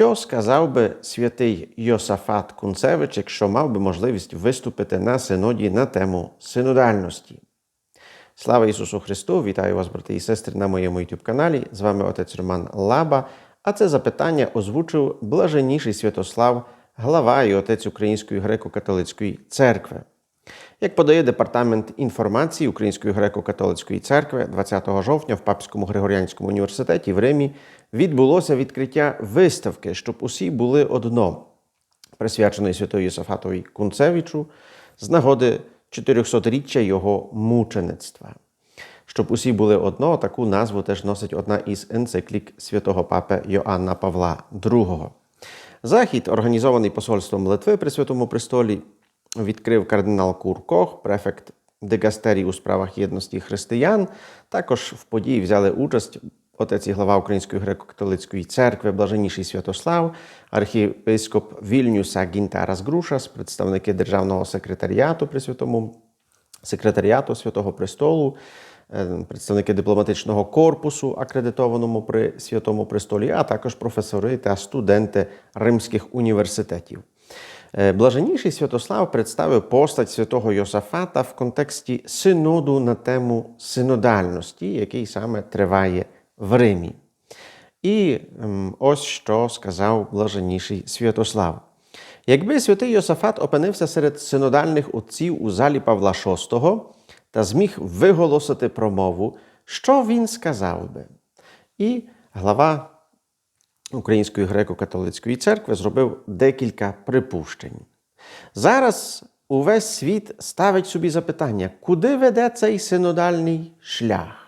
Що сказав би святий Йосафат Кунцевич, якщо мав би можливість виступити на синоді на тему синодальності? Слава Ісусу Христу! Вітаю вас, брати і сестри, на моєму youtube каналі. З вами отець Роман Лаба. А це запитання озвучив блаженніший Святослав, глава і отець Української греко-католицької церкви. Як подає департамент інформації Української греко-католицької церкви 20 жовтня в Папському Григоріанському університеті в Римі відбулося відкриття виставки, щоб усі були одно, присвяченої святої Йосафатові Кунцевичу з нагоди 400-річчя його мучеництва. Щоб усі були одно, таку назву теж носить одна із енциклік святого папи Йоанна Павла II. Захід, організований посольством Литви при Святому Престолі, відкрив кардинал Кур Кох, префект дегастерії у справах єдності християн. Також в події взяли участь отець і глава Української греко-католицької церкви, блаженніший Святослав, архієпископ Вільнюса Гінтарас Грушас, представники Державного секретаріату при Святому секретаріату Святого Престолу, е, представники дипломатичного корпусу, акредитованому при Святому Престолі, а також професори та студенти римських університетів. Е, Блаженніший Святослав представив постать святого Йосафата в контексті синоду на тему синодальності, який саме триває в Римі. І ем, ось що сказав блаженніший Святослав. Якби святий Йосафат опинився серед синодальних отців у залі Павла VI та зміг виголосити промову, що він сказав би? І глава Української греко-католицької церкви зробив декілька припущень. Зараз увесь світ ставить собі запитання, куди веде цей синодальний шлях?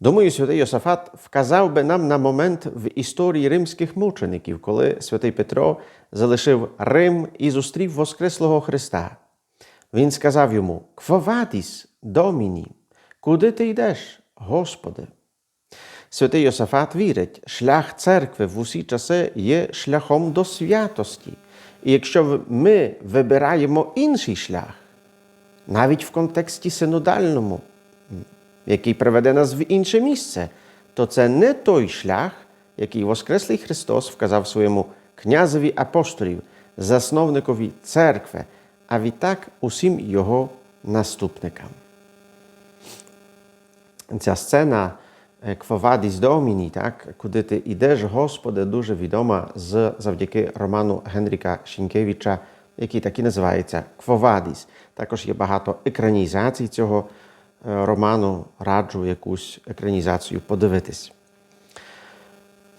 Думаю, святий Йосафат вказав би нам на момент в історії римських мучеників, коли святий Петро залишив Рим і зустрів Воскреслого Христа. Він сказав йому: Квоватіс, доміні, куди ти йдеш, Господи? Святий Йосафат вірить, шлях церкви в усі часи є шляхом до святості. І якщо ми вибираємо інший шлях, навіть в контексті синодальному, який приведе нас в інше місце, то це не той шлях, який Воскреслий Христос вказав своєму князеві апостолів, засновникові церкви, а відтак усім його наступникам. Ця сцена Квовадіс Доміні, так, куди ти йдеш, Господи, дуже відома з завдяки роману Генріка Шінкевича, який так і називається Квовадіс. Також є багато екранізацій цього роману, раджу якусь екранізацію подивитись.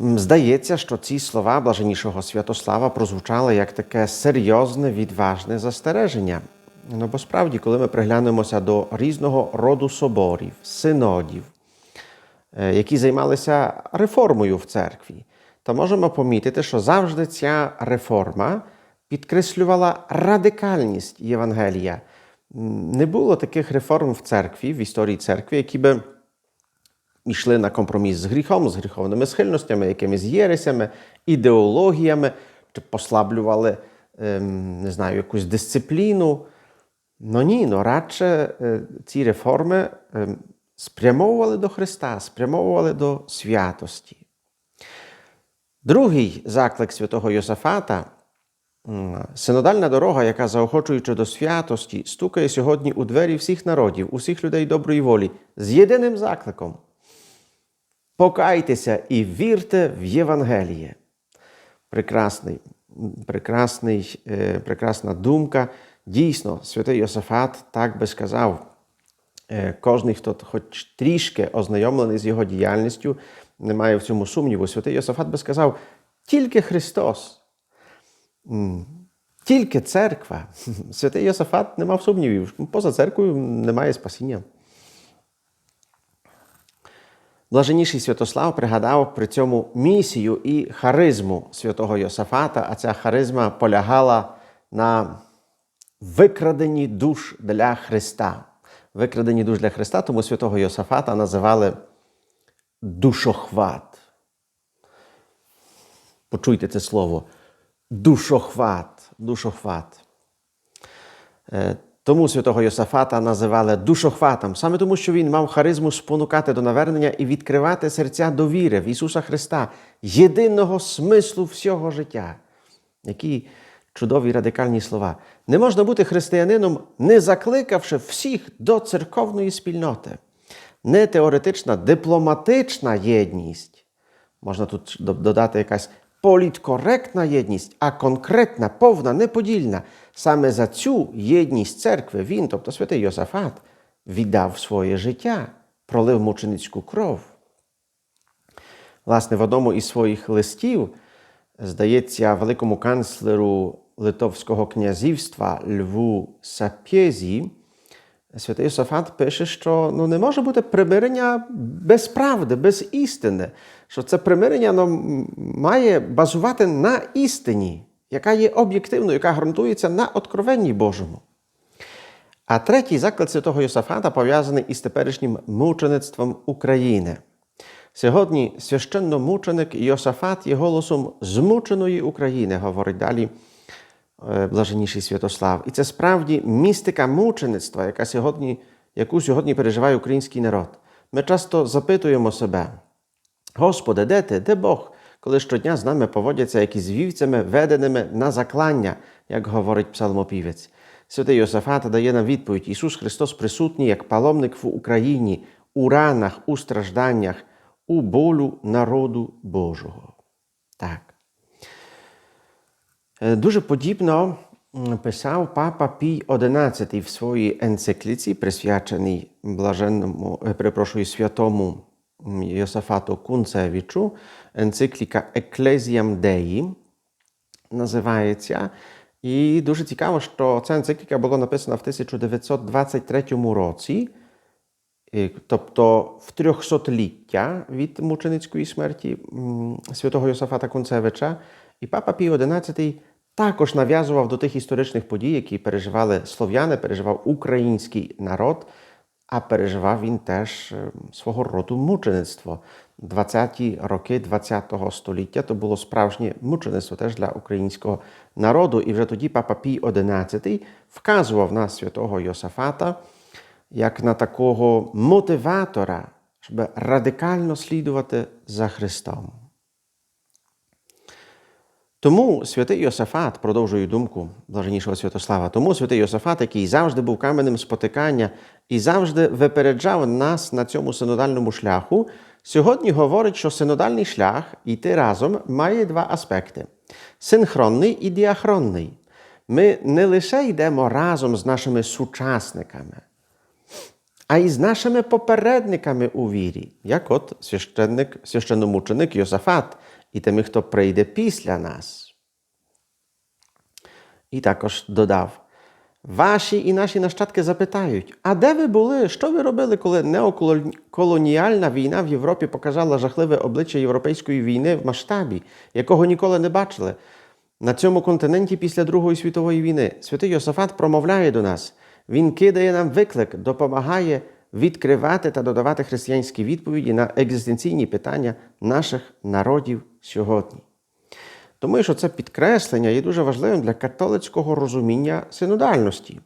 Здається, що ці слова блаженнішого Святослава прозвучали як таке серйозне, відважне застереження. Ну, бо справді, коли ми приглянемося до різного роду соборів, синодів, які займалися реформою в церкві, то можемо помітити, що завжди ця реформа підкреслювала радикальність Євангелія. Не було таких реформ в церкві, в історії церкви, які би йшли на компроміс з гріхом, з гріховними схильностями, якимись єресями, ідеологіями, чи послаблювали не знаю, якусь дисципліну. Ну ні, ну радше ці реформи спрямовували до Христа, спрямовували до святості. Другий заклик святого Йосафата синодальна дорога, яка, заохочуючи до святості, стукає сьогодні у двері всіх народів, усіх людей доброї волі, з єдиним закликом. Покайтеся і вірте в Євангеліє. Прекрасний, прекрасний, прекрасна думка. Дійсно, святий Йосафат так би сказав. Кожний, хто хоч трішки ознайомлений з його діяльністю, не має в цьому сумніву. Святий Йосафат би сказав, тільки Христос, тільки церква. Святий Йосафат не мав сумнівів. Поза церквою немає спасіння. Блаженніший Святослав пригадав при цьому місію і харизму святого Йосафата, а ця харизма полягала на викраденні душ для Христа викрадені душ для Христа, тому святого Йосафата називали душохват. Почуйте це слово. Душохват. Душохват. Тому святого Йосафата називали душохватом, саме тому, що він мав харизму спонукати до навернення і відкривати серця до віри в Ісуса Христа, єдиного смислу всього життя. Які чудові радикальні слова. Не можна бути християнином, не закликавши всіх до церковної спільноти. Не теоретична, дипломатична єдність. Можна тут додати якась політкоректна єдність, а конкретна, повна, неподільна. Саме за цю єдність церкви він, тобто святий Йосафат, віддав своє життя, пролив мученицьку кров. Власне, в одному із своїх листів, здається, великому канцлеру Литовського князівства Льву Сапєзі, святий Йосафат пише, що ну, не може бути примирення без правди, без істини, що це примирення ну, має базувати на істині, яка є об'єктивною, яка ґрунтується на откровенні Божому. А третій заклад святого Йосафата пов'язаний із теперішнім мучеництвом України. Сьогодні священномученик Йосафат є голосом змученої України, говорить далі блаженніший Святослав. І це справді містика мучеництва, яка сьогодні, яку сьогодні переживає український народ. Ми часто запитуємо себе, Господи, де ти, де Бог, коли щодня з нами поводяться як із вівцями, веденими на заклання, як говорить псалмопівець. Святий Йосафат дає нам відповідь: Ісус Христос присутній як паломник в Україні, у ранах, у стражданнях, у болю народу Божого. Так. Дуже подібно писав папа Пій XI в своїй енцикліці, присвяченій блаженному, перепрошую, святому Йосафату Кунцевичу, енцикліка Ecclesiam Dei називається. І дуже цікаво, що ця енцикліка була написана в 1923 році, тобто в трьохсотліття від мученицької смерті святого Йосафата Кунцевича. І папа Пій XI також нав'язував до тих історичних подій, які переживали слов'яни, переживав український народ, а переживав він теж свого роду мучеництво. 20-ті роки ХХ століття то було справжнє мучеництво теж для українського народу. І вже тоді папа Пій XI вказував на святого Йосафата як на такого мотиватора, щоб радикально слідувати за Христом. Тому святий Йосафат, продовжую думку блаженнішого Святослава, тому святий Йосафат, який завжди був каменем спотикання і завжди випереджав нас на цьому синодальному шляху, сьогодні говорить, що синодальний шлях йти разом має два аспекти: синхронний і діахронний. Ми не лише йдемо разом з нашими сучасниками, а й з нашими попередниками у вірі, як от священник, священномученик Йосафат і тими, хто прийде після нас. І також додав: Ваші і наші нащадки запитають, а де ви були? Що ви робили, коли неоколоніальна війна в Європі показала жахливе обличчя Європейської війни в масштабі, якого ніколи не бачили? На цьому континенті після Другої світової війни святий Йосафат промовляє до нас. Він кидає нам виклик, допомагає відкривати та додавати християнські відповіді на екзистенційні питання наших народів сьогодні. Тому що це підкреслення є дуже важливим для католицького розуміння синодальності.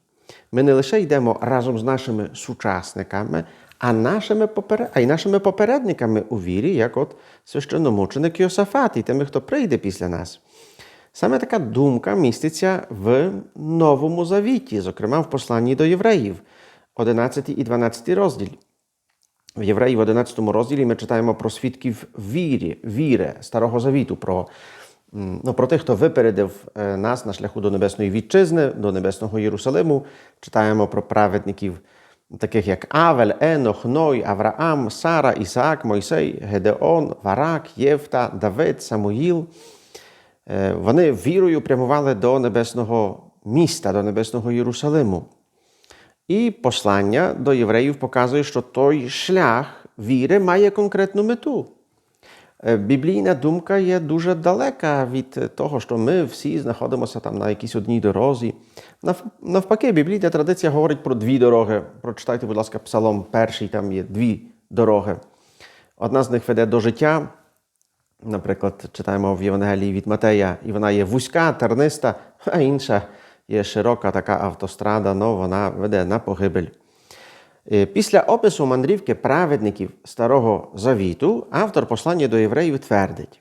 Ми не лише йдемо разом з нашими сучасниками, а нашими поперед... а й нашими попередниками у вірі, як от священномученик Йосафат і тими, хто прийде після нас. Саме така думка міститься в Новому Завіті, зокрема в посланні до євреїв, 11 і 12 розділ. В Євреї в 11 розділі ми читаємо про свідків вірі, віри Старого Завіту, про ну, про тих, хто випередив нас на шляху до Небесної Вітчизни, до Небесного Єрусалиму. Читаємо про праведників, таких як Авель, Енох, Ной, Авраам, Сара, Ісаак, Мойсей, Гедеон, Варак, Євта, Давид, Самуїл. Вони вірою прямували до небесного міста, до небесного Єрусалиму. І послання до євреїв показує, що той шлях віри має конкретну мету. Біблійна думка є дуже далека від того, що ми всі знаходимося там на якійсь одній дорозі. Навпаки, біблійна традиція говорить про дві дороги. Прочитайте, будь ласка, Псалом перший, там є дві дороги. Одна з них веде до життя. Наприклад, читаємо в Євангелії від Матея, і вона є вузька, терниста, а інша є широка така автострада, але вона веде на погибель. Е, Після опису мандрівки праведників Старого Завіту автор послання до євреїв твердить.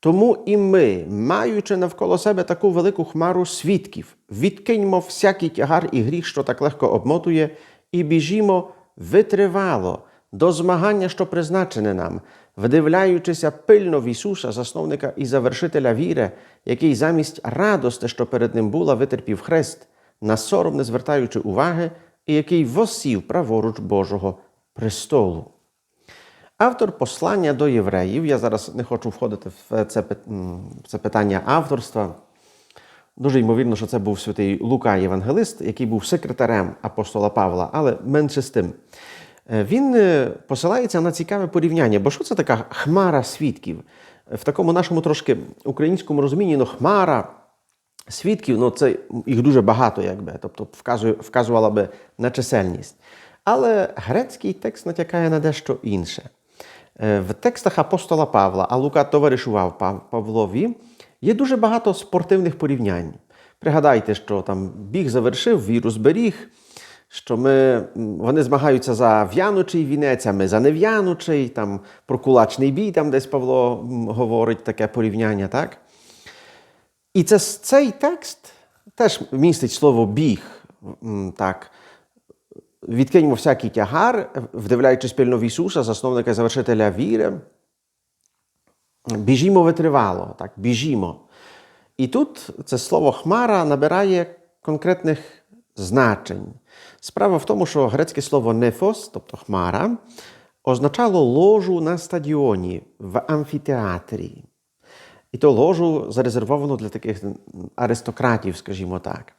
Тому і ми, маючи навколо себе таку велику хмару свідків, відкиньмо всякий тягар і гріх, що так легко обмотує, і біжімо витривало до змагання, що призначене нам, вдивляючися пильно в Ісуса, засновника і завершителя віри, який замість радости, що перед ним була, витерпів хрест, на сором не звертаючи уваги, і який восів праворуч Божого престолу. Автор послання до євреїв, я зараз не хочу входити в це, це питання авторства. Дуже ймовірно, що це був святий Лука Євангелист, який був секретарем апостола Павла, але менше з тим. Е, Він е, посилається на цікаве порівняння, бо що це така хмара свідків? В такому нашому трошки українському розумінні, ну, хмара свідків, ну це їх дуже багато, якби, тобто вказує, вказувала би на чисельність. Але грецький текст натякає на дещо інше. Е, В текстах апостола Павла, а Лука товаришував Павлові, є дуже багато спортивних порівнянь. Пригадайте, що там біг завершив, віру зберіг, що ми, вони змагаються за в'янучий вінець, а ми за нев'янучий, там про кулачний бій, там десь Павло говорить таке порівняння, так? І це, цей текст теж містить слово біг. Так. Відкиньмо всякий тягар, вдивляючись пильно в Ісуса, засновника і завершителя віри. Біжімо витривало, так, біжімо. І тут це слово хмара набирає конкретних значень. Справа в тому, що грецьке слово нефос, тобто хмара, означало ложу на стадіоні в амфітеатрі. І то ложу зарезервовано для таких аристократів, скажімо так.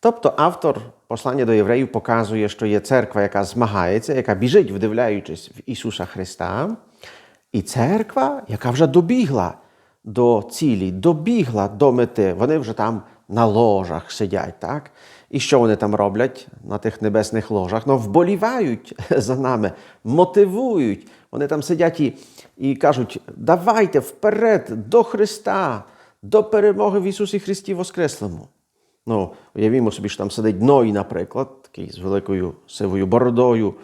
Тобто автор послання до євреїв показує, що є церква, яка змагається, яка біжить, вдивляючись в Ісуса Христа, і церква, яка вже добігла до цілі, добігла до мети. Вони вже там на ложах сидять, так? І що вони там роблять на тих небесних ложах? Ну, вболівають за нами, мотивують. Вони там сидять і, і кажуть: давайте вперед до Христа, до перемоги в Ісусі Христі Воскреслому. Ну, уявімо собі, що там сидить Ной, наприклад, такий з великою сивою бородою.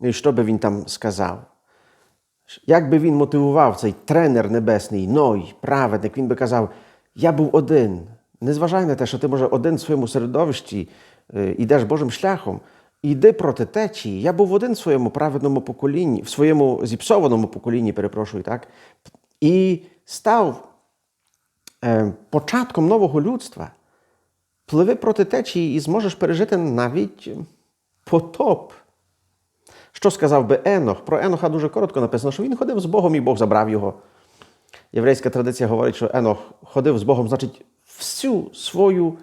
І що би він там сказав? Як би він мотивував цей тренер небесний, Ной, праведник, він би казав: Я був один. Не зважай на те, що ти, може, один в своєму середовищі е, йдеш Божим шляхом. Іди проти течії. Я був один в своєму праведному поколінні, в своєму зіпсованому поколінні, перепрошую, так? І став е, початком нового людства. Пливи проти течії і зможеш пережити навіть потоп. Що сказав би Енох? Про Еноха дуже коротко написано, що він ходив з Богом і Бог забрав його. Єврейська традиція говорить, що Енох ходив з Богом, значить, всю свою,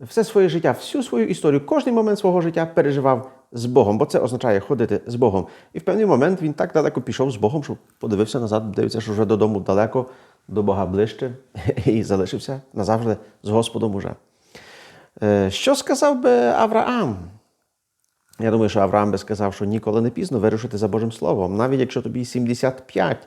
все своє життя, всю свою історію, кожний момент свого життя переживав з Богом, бо це означає ходити з Богом. І в певний момент він так далеко пішов з Богом, що подивився назад, дивиться, що вже додому далеко, до Бога ближче, і залишився назавжди з Господом уже. Е, Що сказав би Авраам? Я думаю, що Авраам би сказав, що ніколи не пізно вирушити за Божим Словом. Навіть якщо тобі 75,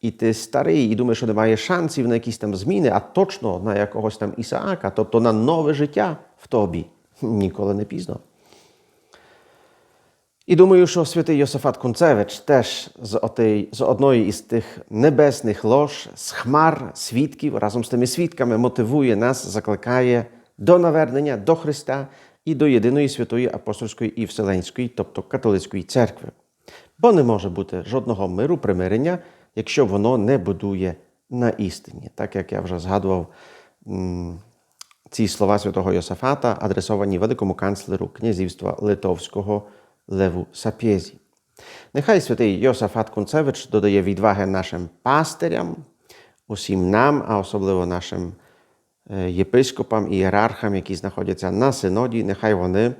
і ти старий, і думаєш, що немає шансів на якісь там зміни, а точно на якогось там Ісаака, тобто на нове життя в тобі. Ніколи не пізно. І думаю, що святий Йосифат Кунцевич теж з, отей, з одної із тих небесних лож, з хмар свідків, разом з тими свідками мотивує нас, закликає до навернення до Христа і до єдиної святої апостольської і вселенської, тобто католицької церкви. Бо не може бути жодного миру, примирення, якщо воно не будує на істині. Так як я вже згадував ці слова святого Йосафата, адресовані великому канцлеру князівства Литовського Леву Сапєзі. Нехай святий Йосафат Кунцевич додає відваги нашим пастирям, усім нам, а особливо нашим е, єпископам і ієрархам, які знаходяться на синоді, нехай вони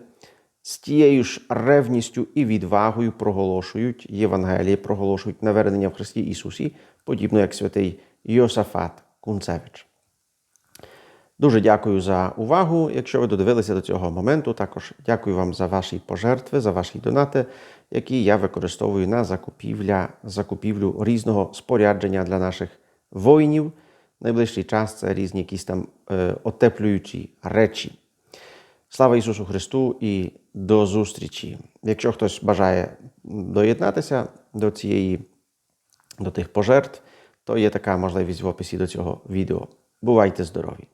з тією ж ревністю і відвагою проголошують Євангеліє, проголошують навернення в Христі Ісусі, подібно як святий Йосафат Кунцевич. Дуже дякую за увагу. Якщо ви додивилися до цього моменту, також дякую вам за ваші пожертви, за ваші донати, які я використовую на закупівля, закупівлю різного спорядження для наших воїнів. Найближчий час це різні якісь там е, отеплюючі речі. Слава Ісусу Христу і до зустрічі! Якщо хтось бажає доєднатися до цієї до тих пожертв, то є така можливість в описі до цього відео. Бувайте здорові!